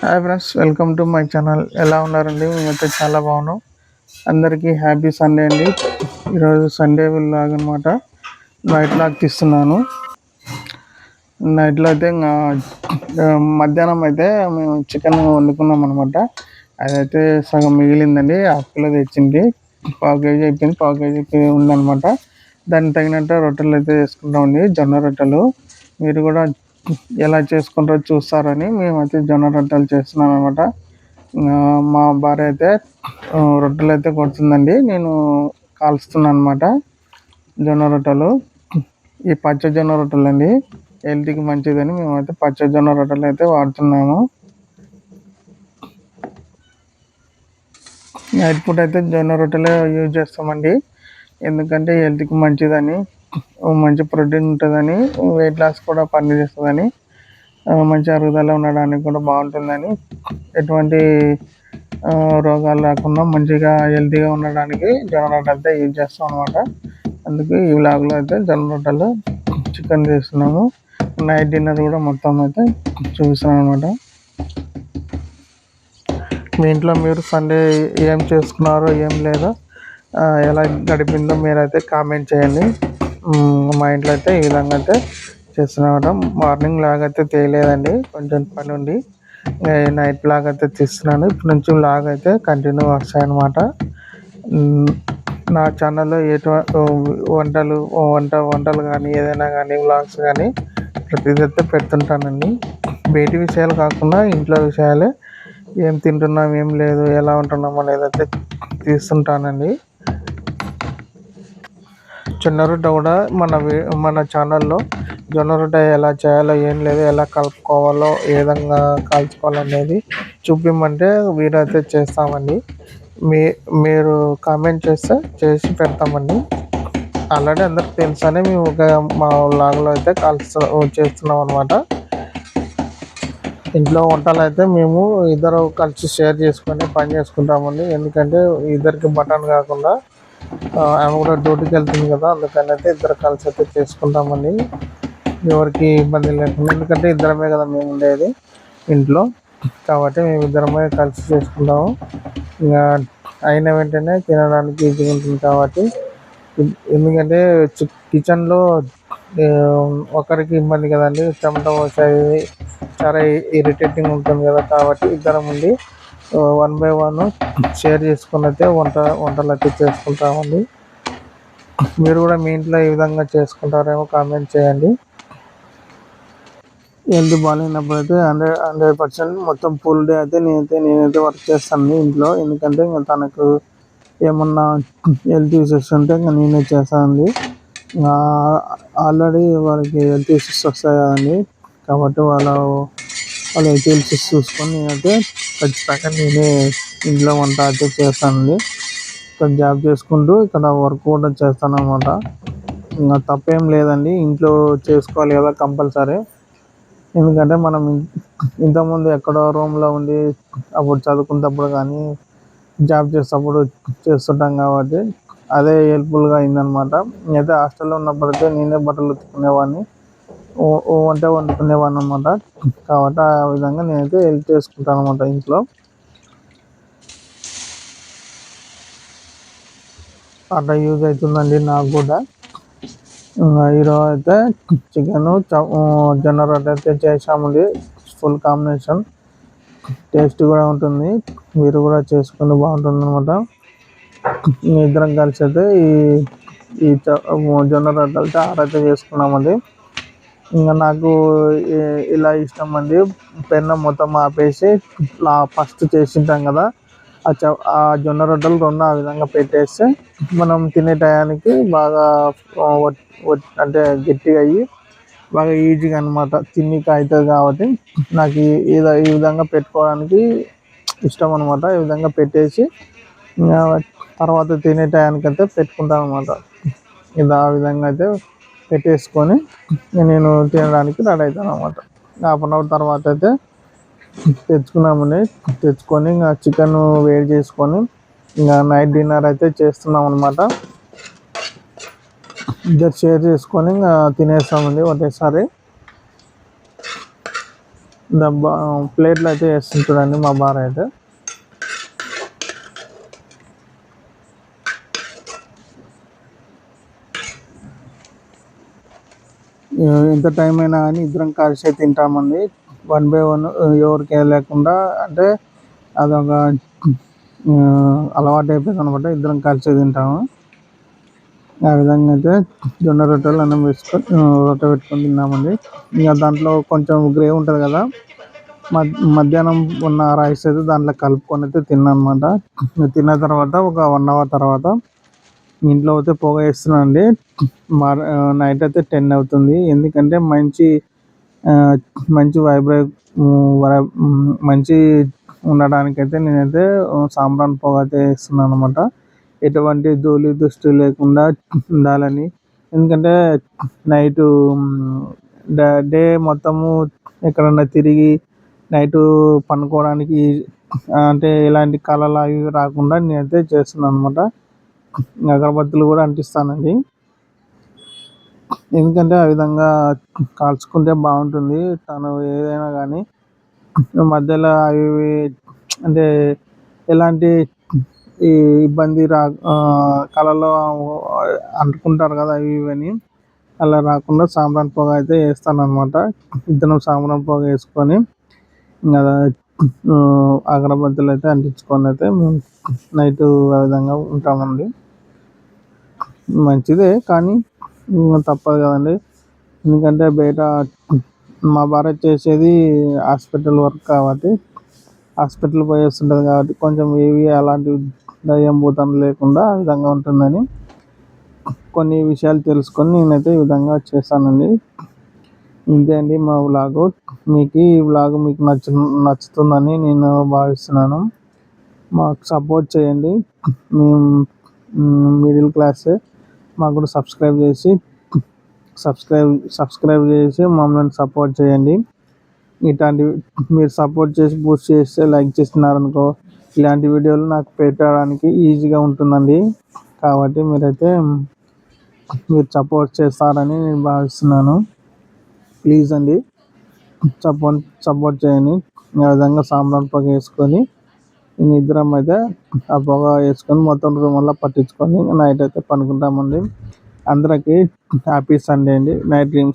Hi friends welcome to my channel. ఎలా ఉన్నారండి? మేమైతే చాలా బాగున్నాం. అందరికీ హ్యాపీ సండే అండి. ఈరోజు సండే లాగ్ అనమాట నైట్ లాగ్ తీస్తున్నాను. నైట్లో అయితే ఇంకా మధ్యాహ్నం అయితే మేము చికెన్ వండుకున్నాం అనమాట అదైతే సగం మిగిలిందండి. హాఫ్ కిలో తెచ్చింది. పావు కేజీ అయిపోయింది. పావు కేజీకి ఉందనమాట దానికి తగినట్టు రొట్టెలు అయితే వేసుకుంటామండి. జొన్న రొట్టెలు. మీరు కూడా ఎలా చేసుకుంటారో చూస్తారని మేమైతే జొన్న రొట్టెలు చేస్తున్నాం అనమాట మా భార్య అయితే రొట్టెలు అయితే కొడుతుందండి. నేను కాలుస్తున్నాను అనమాట జొన్న రొట్టెలు. ఈ పచ్చ జొన్న రొట్టెలు అండి హెల్త్కి మంచిదని మేమైతే పచ్చ జొన్న రొట్టెలు అయితే వాడుతున్నాము. నైట్ పూట అయితే జొన్న రొట్టెలే యూజ్ చేస్తామండి. ఎందుకంటే హెల్త్కి మంచిదని మంచి ప్రోటీన్ ఉంటుందని వెయిట్ లాస్ కూడా పనిచేస్తుందని మంచి అరుగుదల ఉండడానికి కూడా బాగుంటుందని ఎటువంటి రోగాలు రాకుండా మంచిగా హెల్తీగా ఉండడానికి జొన్న రొట్టె అయితే యూజ్ చేస్తాం అనమాట అందుకే ఈ బ్లాగ్లో అయితే జొన్న రొట్టెలు చికెన్ చేస్తున్నాము. నైట్ డిన్నర్ కూడా మొత్తం అయితే చూపిస్తున్నాం అనమాట మీ ఇంట్లో మీరు సండే ఏం చేసుకున్నారో ఏం లేదో ఎలా గడిపిందో మీరైతే కామెంట్ చేయండి. మా ఇంట్లో అయితే ఈ విధంగా అయితే చేస్తున్నాం మార్నింగ్ లాగ్ అయితే తేలేదండి. కొంచెం పని ఉండి నైట్ లాగ్ అయితే తీస్తున్నాను. ఇప్పటి నుంచి లాగ్ అయితే కంటిన్యూ వస్తాయి అన్నమాట నా ఛానల్లో ఎటువంటి వంటలు వంట వంటలు కానీ ఏదైనా కానీ వ్లాగ్స్ కానీ ప్రతిదైతే పెడుతుంటానండి. బయటి విషయాలు కాకుండా ఇంట్లో విషయాలే. ఏం తింటున్నాం ఏం లేదు ఎలా ఉంటున్నాం అనేది అయితే తీస్తుంటానండి. చిన్న రొట్టె కూడా మన మన ఛానల్లో జొన్న రొట్టె ఎలా చేయాలో ఏం లేదు ఎలా కలుపుకోవాలో ఏ విధంగా కాల్చుకోవాలో అనేది చూపించమంటే వీరైతే చేస్తామండి. మీ మీరు కామెంట్ చేస్తే చేసి పెడతామండి. ఆల్రెడీ అందరికి తెలుసని మేము ఒక మా లాగ్లో అయితే కాల్చు చేస్తున్నాం అనమాట ఇంట్లో వంటలు అయితే మేము ఇద్దరు కలిసి షేర్ చేసుకొని పని చేసుకుంటామండి. ఎందుకంటే ఇద్దరికి బటన్ కాకుండా ఆమె కూడా డ్యూటీకి వెళ్తుంది కదా అందుకని అయితే ఇద్దరు కలిసి అయితే చేసుకుంటామండి ఎవరికి ఇబ్బంది లేకుండా ఎందుకంటే ఇద్దరమే కదా మేము ఉండేది ఇంట్లో. కాబట్టి మేము ఇద్దరమే కలిసి చేసుకుంటాము. ఇంకా అయిన వెంటనే తినడానికి ఈజీగా ఉంటుంది కాబట్టి ఎందుకంటే కిచెన్లో ఒకరికి ఇబ్బంది కదండి చెమట పోసేది చాలా ఇరిటేటింగ్ ఉంటుంది కదా కాబట్టి ఇద్దరం ఉండి వన్ బై వన్ షేర్ చేసుకుని అయితే వంట వంటలు అయితే చేసుకుంటామండి. మీరు కూడా మీ ఇంట్లో ఈ విధంగా చేసుకుంటారేమో కామెంట్ చేయండి. హెల్త్ బాగాలేనప్పుడు అయితే హండ్రెడ్ హండ్రెడ్ పర్సెంట్ మొత్తం ఫుల్ డే అయితే నేనైతే నేనైతే వర్క్ చేస్తాను ఇంట్లో. ఎందుకంటే ఇంకా తనకు ఏమన్నా హెల్త్ ఇష్యూస్ ఉంటే ఇంకా నేనే చేస్తానండి. ఆల్రెడీ వాళ్ళకి హెల్త్ ఇష్యూస్ వస్తాయి కదండి. కాబట్టి వాళ్ళ వాళ్ళ హెల్త్ చూసుకొని నేనైతే ఖచ్చితంగా నేనే ఇంట్లో వంట అయితే చేస్తానండి. ఇక్కడ జాబ్ చేసుకుంటూ ఇక్కడ వర్క్ కూడా చేస్తాను అనమాట ఇంకా తప్పేం లేదండి ఇంట్లో చేసుకోవాలి కదా కంపల్సరీ. ఎందుకంటే మనం ఇంతకుముందు ఎక్కడో రూమ్లో ఉండి అప్పుడు చదువుకునేటప్పుడు కానీ జాబ్ చేసేటప్పుడు చేస్తుంటాం కాబట్టి అదే హెల్ప్ఫుల్గా అయిందనమాట నేనైతే హాస్టల్లో ఉన్నప్పుడైతే నేనే బట్టలు ఉతుక్కునేవాడిని. వంట వండుకునేవాడిని అనమాట కాబట్టి ఆ విధంగా నేనైతే హెల్ప్ చేసుకుంటాను అనమాట ఇంట్లో. అట్లా యూజ్ అవుతుందండి నాకు కూడా. ఈరోజు అయితే చికెన్ జొన్న రొట్టె అయితే చేసామండి ఫుల్ కాంబినేషన్. టేస్ట్ కూడా ఉంటుంది. మీరు కూడా చేసుకుంటే బాగుంటుంది అనమాట ఇద్దరం కలిసి అయితే ఈ ఈ జొన్న రొట్టెలతో ఆరైతే చేసుకున్నామండి. ఇంకా నాకు ఇలా ఇష్టం అండి. పెన్నం మొత్తం ఆపేసి ఫస్ట్ చేసింటాం కదా ఆ జొన్న రొట్టెలు రెండు ఆ విధంగా పెట్టేస్తే మనం తినే టయానికి బాగా అంటే గట్టిగా అయ్యి బాగా ఈజీగా అనమాట తిన్నీకి అవుతుంది కాబట్టి నాకు ఈ ఈ విధంగా పెట్టుకోవడానికి ఇష్టం అనమాట ఈ విధంగా పెట్టేసి తర్వాత తినే టయానికి అయితే పెట్టుకుంటాను అనమాట ఇది ఆ విధంగా అయితే పెట్టేసుకొని నేను తినడానికి రెడీ అవుతాను అనమాట హాఫ్ అన్ అవర్ తర్వాత అయితే తెచ్చుకున్నామండి. తెచ్చుకొని ఇంకా చికెన్ వేడి చేసుకొని ఇంకా నైట్ డిన్నర్ అయితే చేస్తున్నాం అనమాట ఇద్దరు షేర్ చేసుకొని ఇంకా తినేస్తామండి ఒకటేసారి డబ్బా ప్లేట్లు అయితే వేస్తుంటాడండి మా బార్ అయితే. ఎంత టైం అయినా కానీ ఇద్దరం కలిసే తింటామండి. వన్ బై వన్ ఎవరికి లేకుండా అంటే అదొక అలవాటు అయిపోయింది అనమాట ఇద్దరం కలిసే తింటాము. ఆ విధంగా అయితే జొన్న రొట్టెలు అన్నం వేసుకొని రొట్టె పెట్టుకొని తిన్నామండి. ఇంకా దాంట్లో కొంచెం గ్రే ఉంటుంది కదా మధ్యాహ్నం ఉన్న రైస్ అయితే దాంట్లో కలుపుకొని అయితే తిన్నాను అనమాట తిన్న తర్వాత ఒక వన్ అవర్ తర్వాత ఇంట్లో అయితే పొగ వేస్తున్నాను అండి. మార్ నైట్ అయితే టెన్ అవుతుంది. ఎందుకంటే మంచి మంచి వైబ్రే మంచి ఉండడానికి అయితే నేనైతే సాంబ్రాన్ పొగ అయితే వేస్తున్నాను అనమాట ఎటువంటి ధూళి దృష్టి లేకుండా ఉండాలని. ఎందుకంటే నైటు డే మొత్తము ఎక్కడన్నా తిరిగి నైట్ పనుకోవడానికి అంటే ఎలాంటి కళలు అవి రాకుండా నేనైతే చేస్తున్నాను అనమాట అగరబత్తులు కూడా అంటిస్తానండి. ఎందుకంటే ఆ విధంగా కాల్చుకుంటే బాగుంటుంది. తను ఏదైనా కానీ మధ్యలో అవి అంటే ఎలాంటి ఈ ఇబ్బంది రా కళలో అంటుకుంటారు కదా అవి ఇవి అని అలా రాకుండా సాంబ్రాణి పొగ అయితే వేస్తాను అనమాట ఇద్దరం సాంబ్రాణి పొగ వేసుకొని ఇంకా అగరబత్తులు అయితే అంటించుకొని అయితే మేము నైట్ ఆ విధంగా ఉంటామండి. మంచిదే కానీ తప్పదు కదండి. ఎందుకంటే బయట మా భార్య చేసేది హాస్పిటల్ వర్క్ కాబట్టి హాస్పిటల్ పోయి వస్తుంటుంది కాబట్టి కొంచెం ఏవి అలాంటి దయ్యం భూతం లేకుండా ఆ విధంగా ఉంటుందని కొన్ని విషయాలు తెలుసుకొని నేనైతే ఈ విధంగా చేస్తానండి. ఇంతే అండి మా వ్లాగు. మీకు ఈ వ్లాగ్ మీకు నచ్చు నచ్చుతుందని నేను భావిస్తున్నాను. మాకు సపోర్ట్ చేయండి. మేము మిడిల్ క్లాసే. మాకు కూడా సబ్స్క్రైబ్ చేసి సబ్స్క్రైబ్ సబ్స్క్రైబ్ చేసి మమ్మల్ని సపోర్ట్ చేయండి. ఇట్లాంటి మీరు సపోర్ట్ చేసి బూస్ట్ చేస్తే లైక్ చేస్తున్నారనుకో ఇలాంటి వీడియోలు నాకు పెట్టడానికి ఈజీగా ఉంటుందండి. కాబట్టి మీరైతే మీరు సపోర్ట్ చేస్తారని నేను భావిస్తున్నాను. ప్లీజ్ అండి సపోర్ట్ సపోర్ట్ చేయండి. ఆ విధంగా సాంబ్రాన్ పగ వేసుకొని ఇద్దరం అయితే ఆ పొగ వేసుకొని మొత్తం రూమ్ అంతా పట్టించుకొని నైట్ అయితే పడుకుంటామండి అందరికీ హ్యాపీ సండే అండి. Night dreams